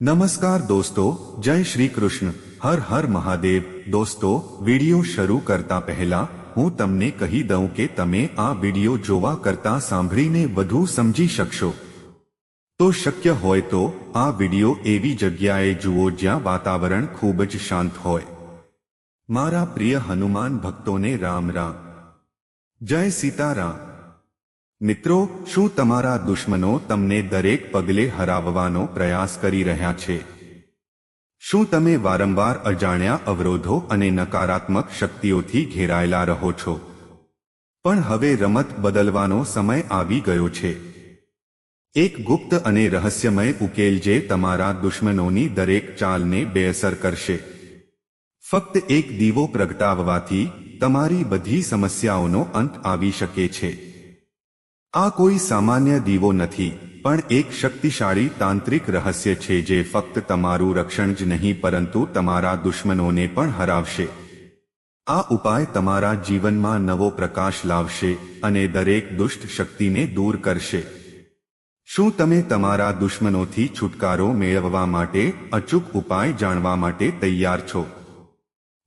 નમસ્કાર દોસ્તો જય શ્રી કૃષ્ણ હર હર મહાદેવ દોસ્તો વિડિયો શરૂ કરતા પહેલા હું તમને કહી દઉં કે તમે આ વિડિયો જોવા કરતા સાંભળીને વધુ સમજી શકશો તો શક્ય હોય તો આ વિડિયો એવી જગ્યાએ જુઓ જ્યાં વાતાવરણ ખૂબ જ શાંત હોય મારા પ્રિય હનુમાન ભક્તોને રામ રામ જય સીતારામ મિત્રો, શું તમારા દુશ્મનો તમને દરેક પગલે હરાવવાનો પ્રયાસ કરી રહ્યા છે? શું તમે વારંવાર અજાણ્યા અવરોધો અને નકારાત્મક શક્તિઓથી ઘેરાયેલા રહો છો? પણ હવે રમત બદલવાનો સમય આવી ગયો છે. એક ગુપ્ત અને રહસ્યમય ઉકેલ જે તમારા દુશ્મનોની દરેક ચાલને બેઅસર કરશે. ફક્ત એક દીવો પ્રગટાવવાથી તમારી બધી સમસ્યાઓનો અંત આવી શકે છે. આ કોઈ સામાન્ય દીવો નથી, પણ એક શક્તિશાળી તાંત્રિક રહસ્ય છે જે ફક્ત તમારું રક્ષણ જ નહીં, પરંતુ તમારા દુશ્મનોને પણ હરાવશે. આ ઉપાય તમારા જીવનમાં નવો પ્રકાશ લાવશે અને દરેક દુષ્ટ શક્તિને દૂર કરશે. શું તમે તમારા દુશ્મનોથી છુટકારો મેળવવા માટે અચૂક ઉપાય જાણવા માટે તૈયાર છો?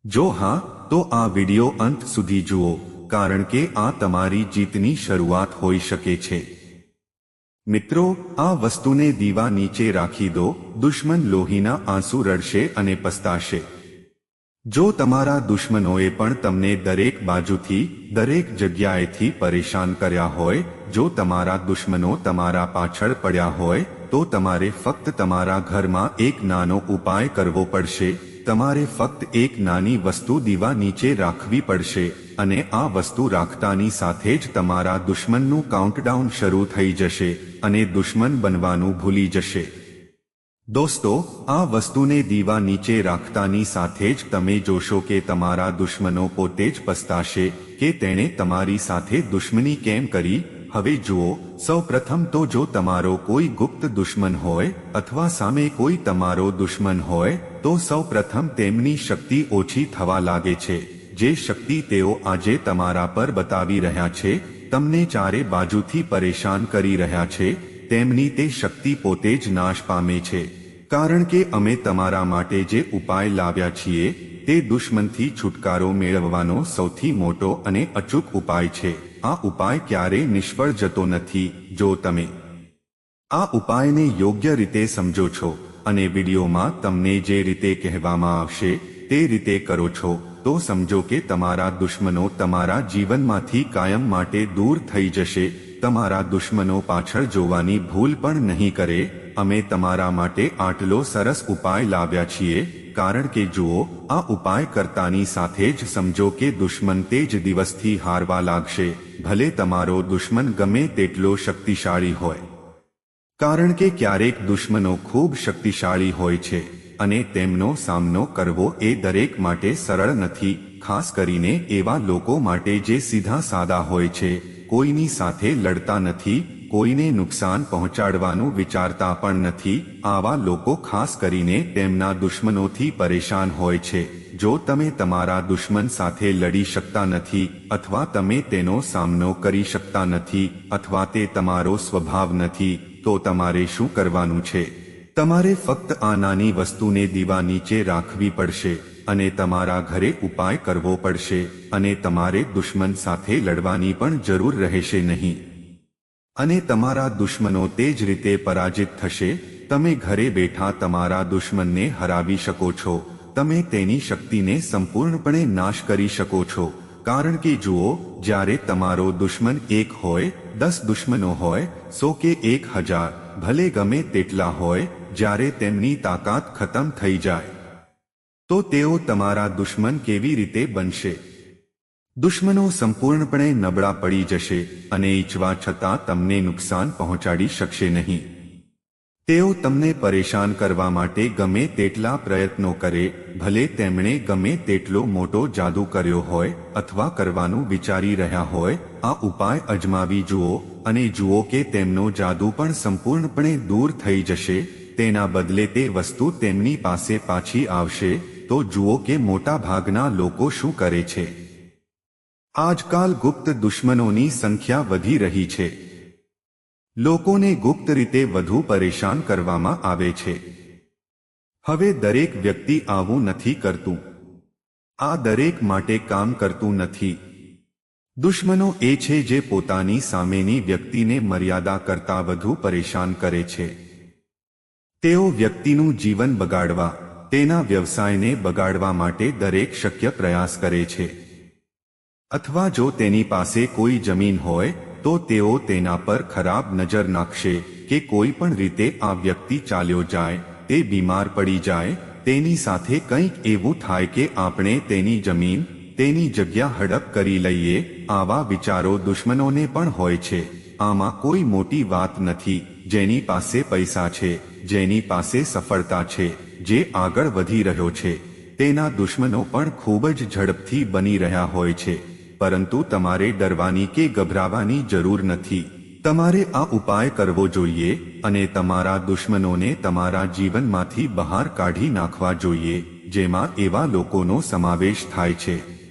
જો હા, તો આ વિડિયો અંત સુધી જુઓ. કારણ કે આ તમારી જીતની શરૂઆત હોઈ શકે છે. મિત્રો, આ વસ્તુને દીવા નીચે રાખી દો, દુશ્મન લોહીના આંસુ રડશે અને પસ્તાશે. જો તમારા દુશ્મનોએ પણ તમને દરેક બાજુથી, દરેક જગ્યાએથી પરેશાન કર્યા હોય, જો તમારા દુશ્મનો તમારા પાછળ પડ્યા હોય, તો તમારે ફક્ત તમારા ઘરમાં એક નાનો ઉપાય કરવો પડશે, તમારે ફક્ત એક નાની વસ્તુ દીવા નીચે રાખવી પડશે. અને આ વસ્તુ રાખતાની સાથે જ તમારા દુશ્મનનું કાઉન્ટડાઉન શરૂ થઈ જશે અને દુશ્મન બનવાનું ભૂલી જશે. દોસ્તો, આ વસ્તુને દીવા નીચે રાખતાની સાથે જ તમે જોશો કે તમારા દુશ્મનો પોતે જ પસ્તાશે કે તેણે તમારી સાથે દુશ્મની કેમ કરી? હવે જુઓ સૌ પ્રથમ તો જો તમારો કોઈ ગુપ્ત દુશ્મન હોય અથવા સામે કોઈ તમારો દુશ્મન હોય, તો સૌ પ્રથમ તેમની શક્તિ ઓછી થવા લાગે છે. જે શક્તિ તેઓ આજે તમારા પર બતાવી રહ્યા છે, તમને ચારે બાજુથી પરેશાન કરી રહ્યા છે, તેમની તે શક્તિ પોતે જ નાશ પામે છે. કારણ કે અમે તમારા માટે જે ઉપાય લાવ્યા છીએ, તે દુશ્મનથી છુટકારો મેળવવાનો સૌથી મોટો અને અચૂક ઉપાય છે. આ ઉપાય ક્યારેય નિષ્ફળ જતો નથી, જો તમે આ ઉપાયને યોગ્ય રીતે સમજો છો, અને વિડીયોમાં તમને જે રીતે કહેવામાં આવશે તે રીતે કરો છો, તો સમજો કે તમારા દુશ્મનો તમારા જીવનમાંથી કાયમ માટે દૂર થઈ જશે. તમારા દુશ્મનો પાછળ જોવાની ભૂલ પણ નહીં કરે. અમે તમારા માટે આટલો સરસ ઉપાય લાવ્યા છીએ, કારણ કે જુઓ, આ ઉપાય કરતાની સાથે જ સમજો કે દુશ્મન તે જ દિવસથી હારવા લાગશે. ભલે તમારો દુશ્મન ગમે તેટલો શક્તિશાળી હોય. કારણ કે ક્યારેક દુશ્મનો ખૂબ શક્તિશાળી હોય છે. અને તેમનો સામનો કરવો એ દરેક માટે સરળ નથી, ખાસ કરીને એવા લોકો માટે જે સીધા સાદા હોય છે. કોઈની સાથે લડતા નથી, કોઈને નુકસાન પહોંચાડવાનું વિચારતા પણ નથી. આવા લોકો ખાસ કરીને તેમના દુશ્મનોથી પરેશાન હોય છે. જો તમે તમારા દુશ્મન સાથે લડી શકતા નથી, અથવા તમે તેનો સામનો કરી શકતા નથી, અથવા તે તમારો સ્વભાવ નથી, તો તમારે શું કરવાનું છે? તમારે ફક્ત આ નાની વસ્તુને દીવા નીચે રાખવી પડશે અને તમારા ઘરે ઉપાય કરવો પડશે અને તમારે દુશ્મન સાથે લડવાની પણ જરૂર રહેશે નહીં. અને તમારા દુશ્મનો તે જ રીતે પરાજિત થશે, તમે ઘરે બેઠા તમારા દુશ્મનને હરાવી શકો છો, તમે તેની શક્તિને સંપૂર્ણપણે નાશ કરી શકો છો, કારણ કે જુઓ, જ્યારે તમારો દુશ્મન એક હોય, દસ દુશ્મનો હોય, સો કે એક હજાર, ભલે ગમે તેટલા હોય જ્યારે તેમની તાકાત ખતમ થઈ જાય, તો તેઓ તમારા દુશ્મન કેવી રીતે બનશે? દુશ્મનો સંપૂર્ણપણે નબળા પડી જશે અને ઈચ્છવા છતાં તમને નુકસાન પહોંચાડી શકશે નહીં. તેઓ તમને પરેશાન કરવા માટે ગમે તેટલા પ્રયત્નો કરે, ભલે તેમણે ગમે તેટલો મોટો જાદુ કર્યો હોય અથવા કરવાનું વિચારી રહ્યા હોય, આ ઉપાય અજમાવી જુઓ અને જુઓ કે તેમનો જાદુ પણ સંપૂર્ણપણે દૂર થઈ જશે. તેના બદલે તે વસ્તુ તેમની પાસે પાછી આવશે, તો જુઓ કે મોટા ભાગના લોકો શું કરે છે. આજકાલ ગુપ્ત દુશ્મનોની સંખ્યા વધી રહી છે. લોકોને ગુપ્ત રીતે વધુ પરેશાન કરવામાં આવે છે. હવે દરેક વ્યક્તિ આવું નથી કરતું. આ દરેક માટે કામ કરતું નથી. દુશ્મનો એ છે જે પોતાની સામેની વ્યક્તિને મર્યાદા કરતાં વધુ પરેશાન કરે છે. તેઓ વ્યક્તિનું જીવન બગાડવા, તેના વ્યવસાયને બગાડવા માટે દરેક શક્ય પ્રયાસ કરે છે. અથવા જો તેની પાસે કોઈ જમીન હોય, તો તેઓ તેના પર ખરાબ નજર નાખશે કે કોઈ પણ રીતે આ વ્યક્તિ ચાલ્યો જાય, તે બીમાર પડી જાય, તેની સાથે કંઈક એવું થાય કે આપણે તેની જમીન, તેની જગ્યા હડપ કરી લઈએ, આવા વિચારો દુશ્મનોને પણ હોય છે. આમાં કોઈ મોટી વાત નથી, જેની પાસે પૈસા છે. જેની પાસે સફળતા છે, જે આગળ વધી રહ્યો છે. તેના દુશ્મનો પણ ખૂબ જ ઝડપથી બની રહ્યા હોય છે. પરંતુ તમારે ડરવાની કે ગભરાવાની જરૂર નથી. તમારે આ ઉપાય કરવો જોઈએ અને તમારા દુશ્મનોને તમારા જીવનમાંથી બહાર કાઢી નાખવા જોઈએ, જેમાં એવા લોકોનો સમાવેશ થાય છે.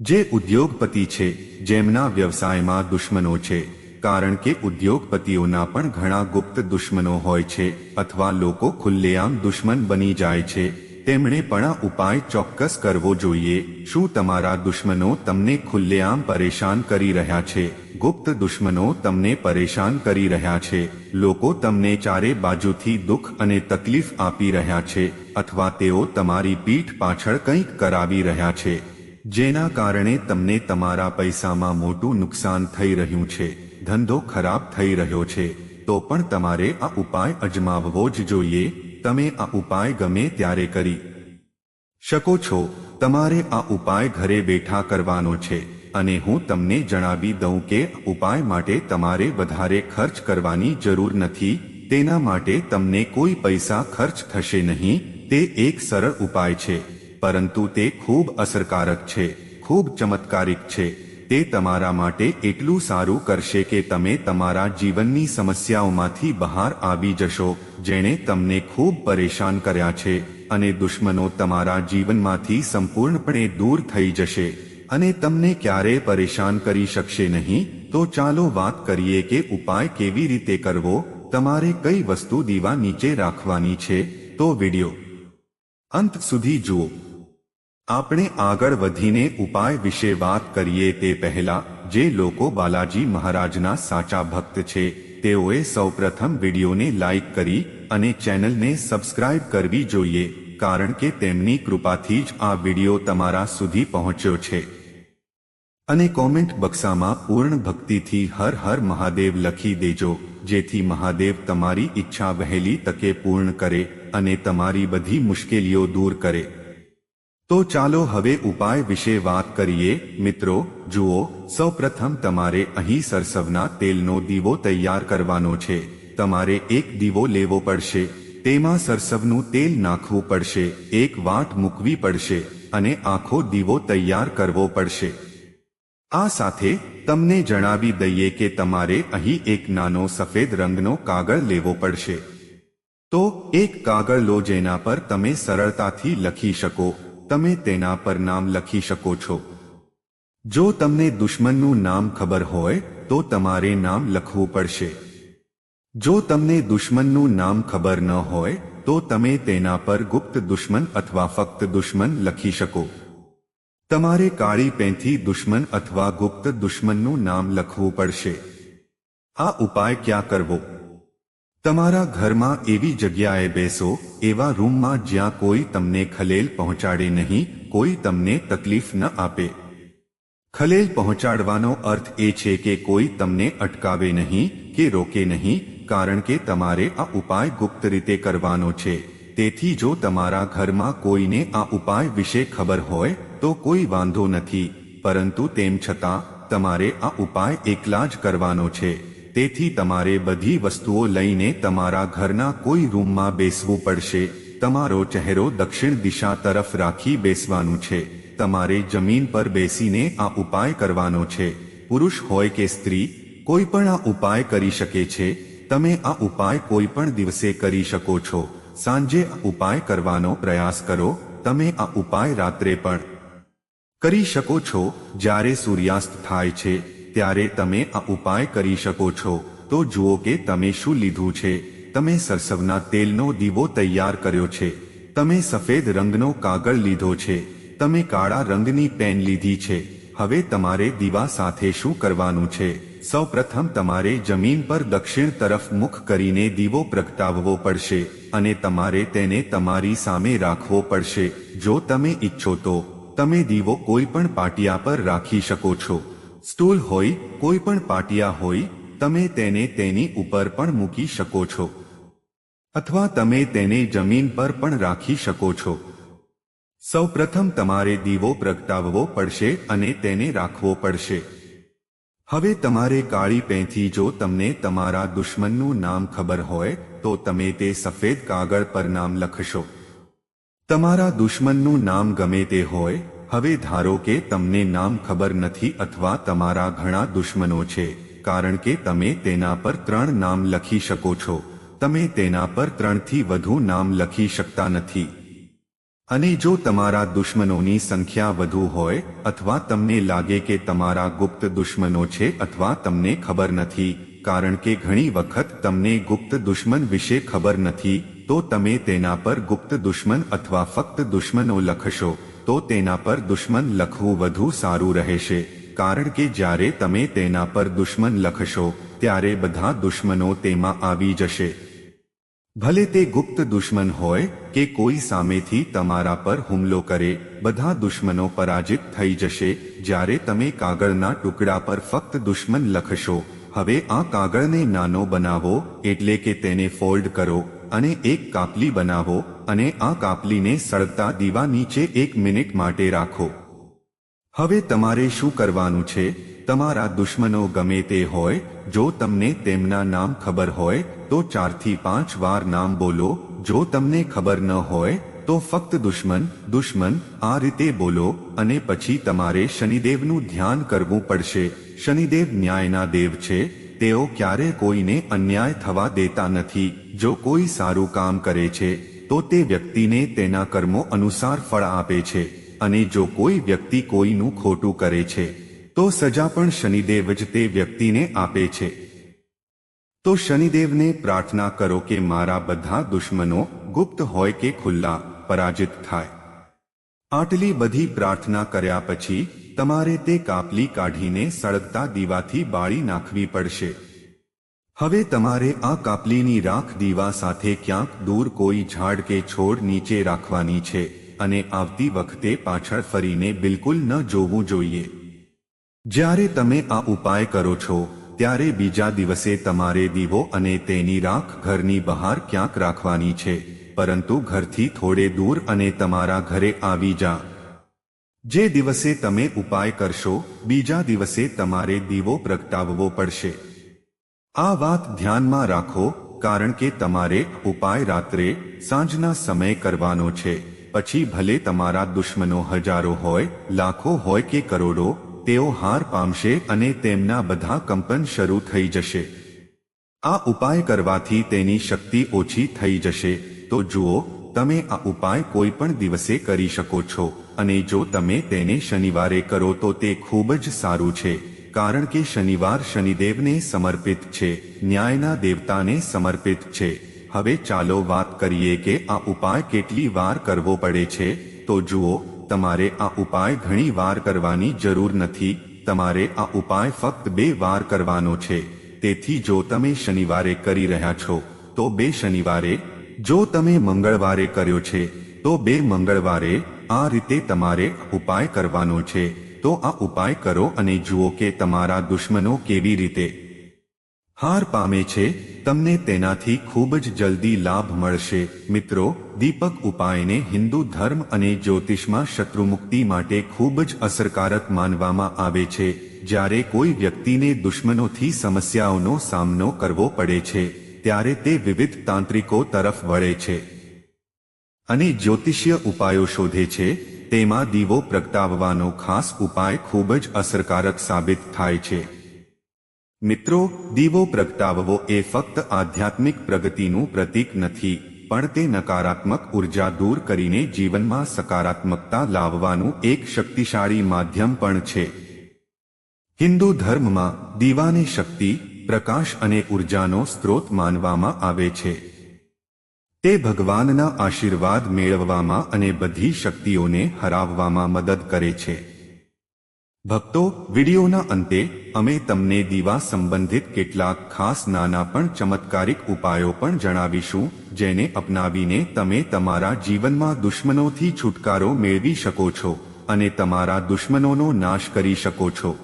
જે ઉદ્યોગપતિ છે, જેમના વ્યવસાયમાં દુશ્મનો છે. કારણ કે ઉદ્યોગપતિઓના પણ ઘણા ગુપ્ત દુશ્મનો હોય છે અથવા લોકો ખુલ્લેઆમ દુશ્મન બની જાય છે. તેમણે પણ આ ઉપાય ચોક્કસ કરવો જોઈએ. શું તમારા દુશ્મનો તમને ખુલ્લેઆમ પરેશાન કરી રહ્યા છે? ગુપ્ત દુશ્મનો તમને પરેશાન કરી રહ્યા છે. લોકો તમને ચારે બાજુથી દુઃખ અને તકલીફ આપી રહ્યા છે અથવા તેઓ તમારી પીઠ પાછળ કંઈક કરાવી રહ્યા છે. જેના કારણે તમને તમારા પૈસામાં મોટું નુકસાન થઈ રહ્યું છે. ધંધો ખરાબ થઈ રહ્યો છે, તો પણ તમારે આ ઉપાય અજમાવવો જ જોઈએ, તમે આ ઉપાય ગમે ત્યારે કરી શકો છો. તમારે આ ઉપાય ઘરે બેઠા કરવાનો છે, અને હું તમને જણાવી દઉં કે ઉપાય માટે તમારે વધારે ખર્ચ કરવાની જરૂર નથી, તેના માટે તમને કોઈ પૈસા ખર્ચ થશે નહીં, તે એક સરળ ઉપાય છે, પરંતુ તે ખૂબ અસરકારક છે, ખૂબ ચમત્કારિક છે. તે તમારા માટે એટલું સારું કરશે કે તમે તમારા જીવનની સમસ્યાઓમાંથી બહાર આવી જશો, જેણે તમને ખૂબ પરેશાન કર્યા છે અને દુશ્મનો તમારા જીવનમાંથી સંપૂર્ણપણે દૂર થઈ જશે. અને તમને ક્યારેય પરેશાન કરી શકશે નહીં, તો ચાલો વાત કરીએ કે ઉપાય કેવી રીતે કરવો, તમારે કઈ વસ્તુ દીવા નીચે રાખવાની છે, તો વિડિયો. અંત સુધી જુઓ. આપણે આગળ વધીને ઉપાય વિશે વાત કરીએ તે પહેલા, જે લોકો બાલાજી મહારાજના સાચા ભક્ત છે, તેઓએ સૌપ્રથમ વિડીયોને લાઈક કરી અને ચેનલને સબસ્ક્રાઇબ કરવી જોઈએ, કારણ કે તેમની કૃપાથી જ આ વીડિયો તમારા સુધી પહોંચ્યો છે. અને કોમેન્ટ બક્સામાં પૂર્ણ ભક્તિથી હર હર મહાદેવ લખી દેજો, જેથી મહાદેવ તમારી ઈચ્છા વહેલી તકે પૂર્ણ કરે અને તમારી બધી મુશ્કેલીઓ દૂર કરે. તો ચાલો હવે ઉપાય વિશે વાત કરીએ. મિત્રો, જુઓ, સૌપ્રથમ તમારે અહીં સરસવના તેલનો દીવો તૈયાર કરવાનો છે. તમારે એક દીવો લેવો પડશે. તેમાં સરસવનું તેલ નાખવું પડશે. એક વાટ મૂકવી પડશે અને આખો દીવો તૈયાર કરવો પડશે. આ સાથે તમને જણાવી દઈએ કે તમારે અહીં એક નાનો સફેદ રંગનો કાગળ લેવો પડશે. તો, એક કાગળ લો જેના પર તમે સરળતાથી લખી શકો. તમે તેના પર નામ લખી શકો છો. જો તમને દુશ્મનનું નામ ખબર હોય, તો તમારે નામ લખવું પડશે. જો તમને દુશ્મનનું નામ ખબર ન હોય, તો તમે તેના પર ગુપ્ત દુશ્મન અથવા ફક્ત દુશ્મન લખી શકો. તમારે કાળી પેનથી દુશ્મન અથવા ગુપ્ત દુશ્મનનું નામ લખવું પડશે. આ ઉપાય ક્યાં કરવો? તમારા ઘરમાં એવી જગ્યાએ બેસો, એવા રૂમમાં જ્યાં કોઈ તમને ખલેલ પહોંચાડે નહીં, કોઈ તમને તકલીફ ન આપે. ખલેલ પહોંચાડવાનો અર્થ એ છે કે કોઈ તમને અટકાવે નહીં, કે રોકે નહીં, કારણ કે તમારે આ ઉપાય ગુપ્ત રીતે કરવાનો છે. તેથી જો તમારા ઘરમાં કોઈને આ ઉપાય વિશે ખબર હોય, તો કોઈ વાંધો નથી. પરંતુ તેમ છતાં, તમારે આ ઉપાય એકલા જ કરવાનો છે. તેથી તમારે બધી વસ્તુઓ લઈને તમારા ઘરના કોઈ રૂમમાં બેસવું પડશે. તમારો ચહેરો દક્ષિણ દિશા તરફ રાખી બેસવાનું છે. તમારે જમીન પર બેસીને આ ઉપાય કરવાનો છે. પુરુષ હોય કે સ્ત્રી, કોઈ પણ આ ઉપાય કરી શકે છે. તમે આ ઉપાય કોઈ પણ દિવસે કરી શકો છો. સાંજે આ ઉપાય કરવાનો પ્રયાસ કરો. તમે આ ઉપાય રાત્રે પણ કરી શકો છો. જ્યારે સૂર્યાસ્ત થાય છે. ત્યારે તમે આ ઉપાય કરી શકો છો. તો જુઓ કે તમે શું લીધું છે. તમે સરસવના તેલનો દીવો તૈયાર કર્યો છે. તમે સફેદ રંગનો કાગળ લીધો છે. તમે કાળા રંગની પેન લીધી છે. હવે તમારે દીવા સાથે શું કરવાનું છે? સૌપ્રથમ તમારે જમીન પર દક્ષિણ તરફ મુખ કરીને દીવો પ્રગટાવવો પડશે અને તમારે તેને તમારી સામે રાખવો પડશે. જો તમે ઈચ્છો તો. તમે દીવો કોઈ પણ પાટિયા પર રાખી શકો છો. સ્ટૂલ હોય, કોઈ પણ પાટિયા હોય, તમે તેને તેની ઉપર પણ મૂકી શકો છો. અથવા તમે તેને જમીન પર પણ રાખી શકો છો. સૌપ્રથમ તમારે દીવો પ્રગટાવવો પડશે અને તેને રાખવો પડશે. હવે તમારે કાળી પેંથી જો તમને તમારા દુશ્મનનું નામ ખબર હોય, તો તમે તે સફેદ કાગળ પર નામ લખશો. તમારા દુશ્મનનું નામ ગમે તે હોય હવે ધારો કે તમને નામ ખબર નથી અથવા તમારા ઘણા દુશ્મનો છે, કારણ કે તમે તેના પર ત્રણ નામ લખી શકો છો. તમે તેના પર ત્રણથી વધુ નામ લખી શકતા નથી. અને જો તમારા દુશ્મનોની સંખ્યા વધુ હોય, અથવા તમને લાગે કે તમારા ગુપ્ત દુશ્મનો છે અથવા તમને ખબર નથી, કારણ કે ઘણી વખત તમને ગુપ્ત દુશ્મન વિશે ખબર નથી, તો તમે તેના પર ગુપ્ત દુશ્મન અથવા ફક્ત દુશ્મનો લખશો. તો તેના પર દુશ્મન લખવું વધુ સારું રહેશે. કારણ કે જ્યારે તમે તેના પર દુશ્મન લખશો, ત્યારે બધા દુશ્મનો તેમાં આવી જશે. ભલે તે ગુપ્ત દુશ્મન હોય કે કોઈ સામેથી તમારા પર હુમલો કરે, બધા દુશ્મનો પરાજિત થઈ જશે. જ્યારે તમે કાગળના ટુકડા પર ફક્ત દુશ્મન લખશો, હવે આ કાગળને નાનો બનાવો, એટલે કે તેને ફોલ્ડ કરો. અને એક કાપલી બનાવો અને આ કાપલીને સળગતા દીવા નીચે એક મિનિટ માટે રાખો. હવે તમારે શું કરવાનું છે? તમારા દુશ્મનો ગમે તે હોય, જો તમને તેમના નામ ખબર હોય, તો ચારથી પાંચ વાર નામ બોલો. જો તમને ખબર ન હોય, તો ફક્ત દુશ્મન દુશ્મન, આ રીતે બોલો અને પછી તમારે શનિદેવનું ધ્યાન કરવું પડશે. શનિદેવ ન્યાયના દેવ છે તેઓ ક્યારે કોઈને અન્યાય થવા દેતા નથી. જો કોઈ સારું કામ કરે છે, તો તે વ્યક્તિને તેના કર્મો અનુસાર ફળ આપે છે. અને જો કોઈ વ્યક્તિ કોઈનું ખોટું કરે છે, તો સજા પણ શનિદેવ જ તે વ્યક્તિને આપે છે. તો શનિદેવને પ્રાર્થના કરો કે મારા બધા દુશ્મનો ગુપ્ત હોય કે ખુલ્લા, પરાજિત થાય. આટલી બધી પ્રાર્થના કર્યા પછી તમારે તે કાપલી કાઢીને સળગતા દીવાથી બાળી નાખવી પડશે. હવે તમારે આ કાપલીની રાખ દીવા સાથે ક્યાંક દૂર કોઈ ઝાડ કે છોડ નીચે રાખવાની છે અને આવતી વખતે પાછળ ફરીને બિલકુલ ન જોવું જોઈએ. જ્યારે તમે આ ઉપાય કરો છો, ત્યારે બીજા દિવસે તમારે દીવો અને તેની રાખ ઘરની બહાર ક્યાંક રાખવાની છે, પરંતુ ઘરથી થોડે દૂર અને તમારા ઘરે આવી જા. જે દિવસે તમે ઉપાય કરશો, બીજા દિવસે તમારે દીવો પ્રગટાવવો પડશે. આ વાત ધ્યાનમાં રાખો, કારણ કે તમારે ઉપાય રાત્રે, સાંજના સમય કરવાનો છે. પછી ભલે તમારા દુશ્મનો હજારો હોય, લાખો હોય કે કરોડો, તેઓ હાર પામશે અને તેમના બધા કંપન શરૂ થઈ જશે. આ ઉપાય કરવાથી તેની શક્તિ ઓછી થઈ જશે. તો જુઓ, તમે આ ઉપાય કોઈ પણ દિવસે કરી શકો છો. અને જો તમે તેને શનિવારે કરો તો તે ખૂબ જ સારું છે, કારણ કે શનિવાર શનિદેવને સમર્પિત છે, ન્યાયના દેવતાને સમર્પિત છે. હવે ચાલો વાત કરીએ કે આ ઉપાય કેટલી વાર કરવો પડે છે. તો જુઓ, તમારે આ ઉપાય ઘણી વાર કરવાની જરૂર નથી, તમારે આ ઉપાય ફક્ત બે વાર કરવાનો છે. તેથી જો તમે શનિવારે કરી રહ્યા છો, તો બે શનિવારે. જો તમે મંગળવારે કર્યો છે, તો બે મંગળવારે. આ રીતે તમારે ઉપાય કરવાનો છે. તો આ ઉપાય કરો અને જુઓ કે તમારા દુશ્મનો કેવી રીતે હાર પામે છે. તમને તેનાથી ખૂબ જ જલ્દી લાભ મળશે. મિત્રો, દીપક ઉપાયને હિન્દુ ધર્મ અને જ્યોતિષમાં શત્રુમુક્તિ માટે ખૂબ જ અસરકારક માનવામાં આવે છે. જ્યારે કોઈ વ્યક્તિને દુશ્મનોથી સમસ્યાઓનો સામનો કરવો પડે છે, ત્યારે તે વિવિધ તાંત્રિકો તરફ વળે છે. અને જ્યોતિષીય ઉપાયો શોધે છે, તેમાં દીવો પ્રગટાવવાનો ખાસ ઉપાય ખૂબ જ અસરકારક સાબિત થાય છે. મિત્રો, દીવો પ્રગટાવવો એ ફક્ત આધ્યાત્મિક પ્રગતિનું પ્રતીક નથી, પણ તે નકારાત્મક ઊર્જા દૂર કરીને જીવનમાં સકારાત્મકતા લાવવાનું એક શક્તિશાળી માધ્યમ પણ છે. હિન્દુ ધર્મમાં દીવાને શક્તિ, પ્રકાશ અને ઉર્જાનો સ્ત્રોત માનવામાં આવે છે. તે ભગવાનના આશીર્વાદ મેળવવામાં અને બધી શક્તિઓને હરાવવામાં મદદ કરે છે. ભક્તો, વિડીયોના અંતે અમે તમને દીવા સંબંધિત કેટલાક ખાસ નાના પણ ચમત્કારિક ઉપાયો પણ જણાવીશું, જેને અપનાવીને તમે તમારા જીવનમાં દુશ્મનોથી છુટકારો મેળવી શકો છો અને તમારા દુશ્મનોનો નાશ કરી શકો છો.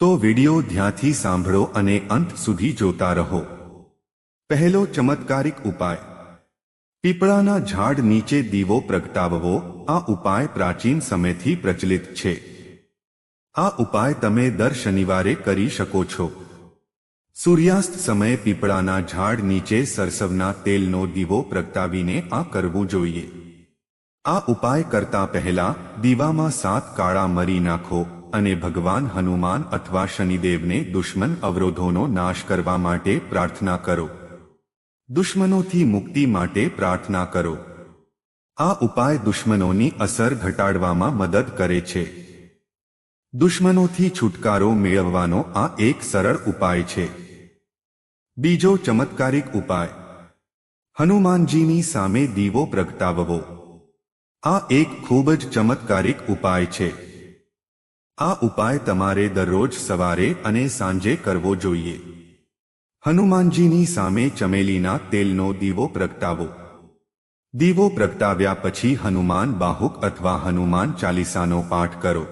તો વીડિયો ધ્યાનથી સાંભળો અને અંત સુધી જોતા રહો. પહેલો ચમત્કારિક ઉપાય. પીપળાના ઝાડ નીચે દીવો પ્રગટાવવો આ ઉપાય પ્રાચીન સમયથી પ્રચલિત છે. આ ઉપાય તમે દર શનિવારે કરી શકો છો. સૂર્યાસ્ત સમયે પીપળાના ઝાડ નીચે સરસવના તેલનો દીવો પ્રગટાવીને આ કરવું જોઈએ. આ ઉપાય કરતા પહેલા દીવામાં સાત કાળા મરી નાખો અને ભગવાન હનુમાન અથવા શનિદેવને દુશ્મન અવરોધોનો નાશ કરવા માટે પ્રાર્થના કરો. દુશ્મનોથી મુક્તિ માટે પ્રાર્થના કરો. આ ઉપાય દુશ્મનોની અસર ઘટાડવામાં મદદ કરે છે. દુશ્મનોથી છુટકારો મેળવવાનો આ એક સરળ ઉપાય છે. બીજો ચમત્કારિક ઉપાય. હનુમાનજીની સામે દીવો પ્રગટાવવો. આ એક ખૂબ જ ચમત્કારિક ઉપાય છે. આ ઉપાય તમારે દરરોજ સવારે અને સાંજે કરવો જોઈએ. હનુમાનજીની સામે ચમેલીના તેલનો દીવો પ્રગટાવો. દીવો પ્રગટાવ્યા પછી હનુમાન બાહુક અથવા હનુમાન ચાલીસાનો પાઠ કરો.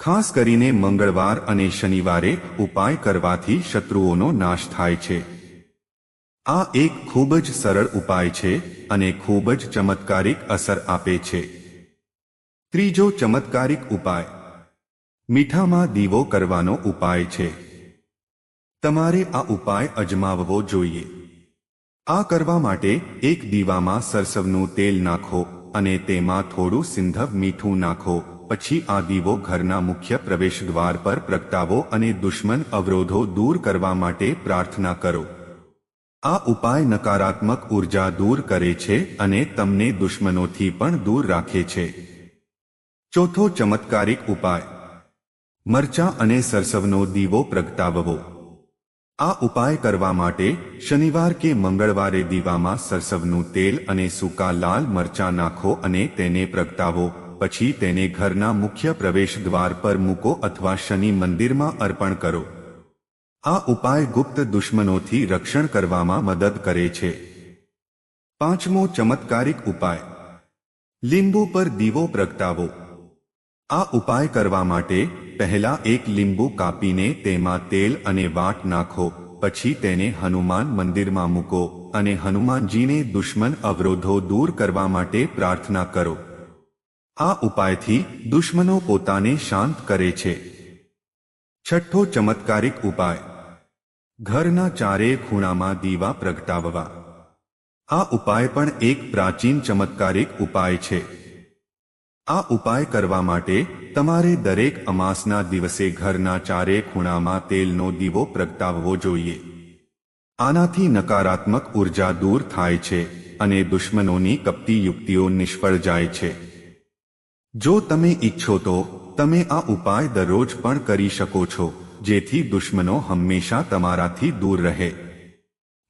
ખાસ કરીને મંગળવાર અને શનિવારે ઉપાય કરવાથી શત્રુઓનો નાશ થાય છે. આ એક ખૂબ જ સરળ ઉપાય છે અને ખૂબ જ ચમત્કારિક અસર આપે છે. ત્રીજો ચમત્કારિક ઉપાય. મીઠામાં દીવો કરવાનો ઉપાય છે. તમારે આ ઉપાય અજમાવવો જોઈએ. આ કરવા માટે એક દીવામાં સરસવનું તેલ નાખો અને તેમાં થોડું સિંધવ મીઠું નાખો. પછી આ દીવો ઘરના મુખ્ય પ્રવેશ દ્વાર પર પ્રગટાવો અને દુશ્મન અવરોધો દૂર કરવા માટે પ્રાર્થના કરો. આ ઉપાય નકારાત્મક ઊર્જા દૂર કરે છે અને તમને દુશ્મનોથી પણ દૂર રાખે છે. ચોથો ચમત્કારિક ઉપાય. મરચા અને સરસવનો દીવો પ્રગટાવવો. આ ઉપાય કરવા માટે શનિવાર કે મંગળવારે દીવામાં સરસવનું તેલ અને સૂકા લાલ મરચા નાખો અને તેને પ્રગટાવો. પછી તેને ઘરના મુખ્ય પ્રવેશ દ્વાર પર મૂકો અથવા શનિ મંદિરમાં અર્પણ કરો. આ ઉપાય ગુપ્ત દુશ્મનોથી રક્ષણ કરવામાં મદદ કરે છે. પાંચમો ચમત્કારિક ઉપાય. લીંબુ પર દીવો પ્રગટાવો. આ ઉપાય કરવા માટે પહેલા એક લીંબુ કાપીને તેમાં તેલ અને વાટ નાખો, પછી તેને હનુમાન મંદિરમાં મૂકો અને હનુમાનજીને દુશ્મન અવરોધો દૂર કરવા માટે પ્રાર્થના કરો. આ ઉપાયથી દુશ્મનો પોતાને શાંત કરે છે. છઠ્ઠો ચમત્કારિક ઉપાય. ઘરના ચારે ખૂણામાં દીવા પ્રગટાવવા. આ ઉપાય પણ એક પ્રાચીન ચમત્કારિક ઉપાય છે. આ ઉપાય કરવા માટે તમારે દરેક અમાસના દિવસે ઘરના ચારે ખૂણામાં તેલનો દીવો પ્રગટાવવો જોઈએ. આનાથી નકારાત્મક ઊર્જા દૂર થાય છે અને દુશ્મનોની કપટી યુક્તિઓ નિષ્ફળ જાય છે. જો તમે ઈચ્છો તો, તમે આ ઉપાય દરરોજ પણ કરી શકો છો, જેથી દુશ્મનો હંમેશા તમારાથી દૂર રહે.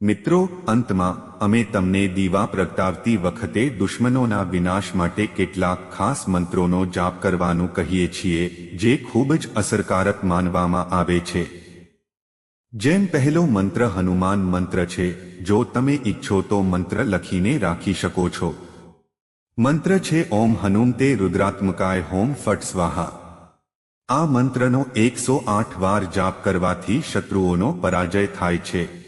મિત્રો, અંતમાં, અમે તમને દીવા પ્રગટાવતી વખતે દુશ્મનોના વિનાશ માટે કેટલાક ખાસ મંત્રોનો જાપ કરવાનું કહીએ છીએ, જે ખૂબ જ અસરકારક માનવામાં આવે છે. જેમ પહેલો મંત્ર હનુમાન મંત્ર છે, જો તમે ઈચ્છો તો મંત્ર લખીને રાખી શકો છો. મંત્ર છે, ઓમ હનુમતે રુદ્રાત્મકાય હોમ ફટ સ્વાહા. આ મંત્રનો એકસો આઠ વાર જાપ કરવાથી શત્રુઓનો પરાજય થાય છે.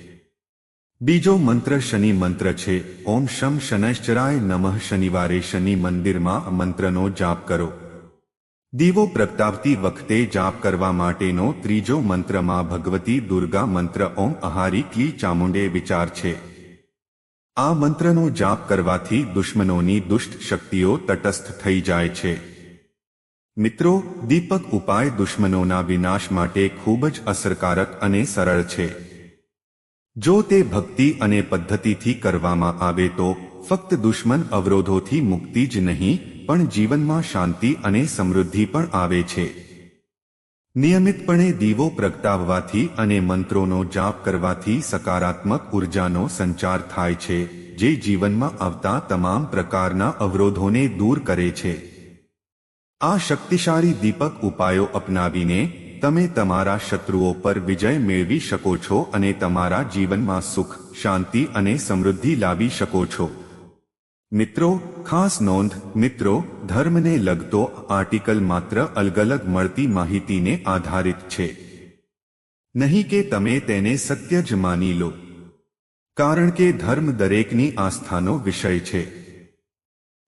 બીજો મંત્ર શનિ મંત્ર છે. ઓમ શમ શનૈશ્ચરાય નમઃ શનિવારે શનિ મંદિરમાં મંત્રનો જાપ કરો. દીવો પ્રગટાવતી વખતે જાપ કરવા માટેનો ત્રીજો મંત્રમાં ભગવતી દુર્ગા મંત્ર ઓમ અહારી કી ચામુંડે વિચાર છે. આ મંત્રનો જાપ કરવાથી દુશ્મનોની દુષ્ટ શક્તિઓ તટસ્થ થઈ જાય છે. મિત્રો, દીપક ઉપાય દુશ્મનોના વિનાશ માટે ખૂબ જ અસરકારક અને સરળ છે. જો તે ભક્તિ અને પદ્ધતિથી કરવામાં આવે તો ફક્ત દુશ્મન અવરોધોથી મુક્તિ જ નહીં, પણ જીવનમાં શાંતિ અને સમૃદ્ધિ પણ આવે છે. નિયમિતપણે દીવો પ્રગટાવવાથી અને મંત્રોનો જાપ કરવાથી સકારાત્મક ઉર્જાનો સંચાર થાય છે, જે જીવનમાં આવતા તમામ પ્રકારના અવરોધોને દૂર કરે છે. આ શક્તિશાળી દીપક ઉપાયો અપનાવીને તમે તમારા શત્રુઓ પર વિજય મેળવી શકો છો અને તમારા જીવનમાં સુખ, શાંતિ અને સમૃદ્ધિ લાવી શકો છો. મિત્રો, ખાસ નોંધ, મિત્રો, ધર્મને લગતો આર્ટિકલ માત્ર અલગ અલગ મળતી માહિતીને આધારિત છે. નહીં કે તમે તેને સત્ય જ માની લો. કારણ કે ધર્મ દરેકની આસ્થાનો વિષય છે.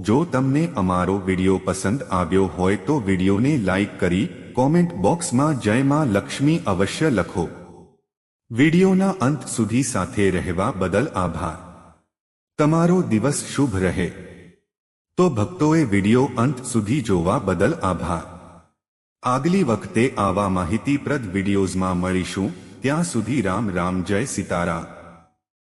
જો તમને અમારો વીડિયો પસંદ આવ્યો હોય તો વિડીયોને લાઇક કરી કોમેન્ટ બોક્સમાં જય માં લક્ષ્મી અવશ્ય લખો. વિડિયોના અંત સુધી સાથે રહેવા બદલ આભાર. તમારો દિવસ શુભ રહે. તો ભક્તોએ વીડિયો અંત સુધી જોવા બદલ આભાર. આગલી વખતે આવા માહિતીપ્રદ વિડિયોઝમાં મળીશું. ત્યાં સુધી રામ રામ જય સીતારામ.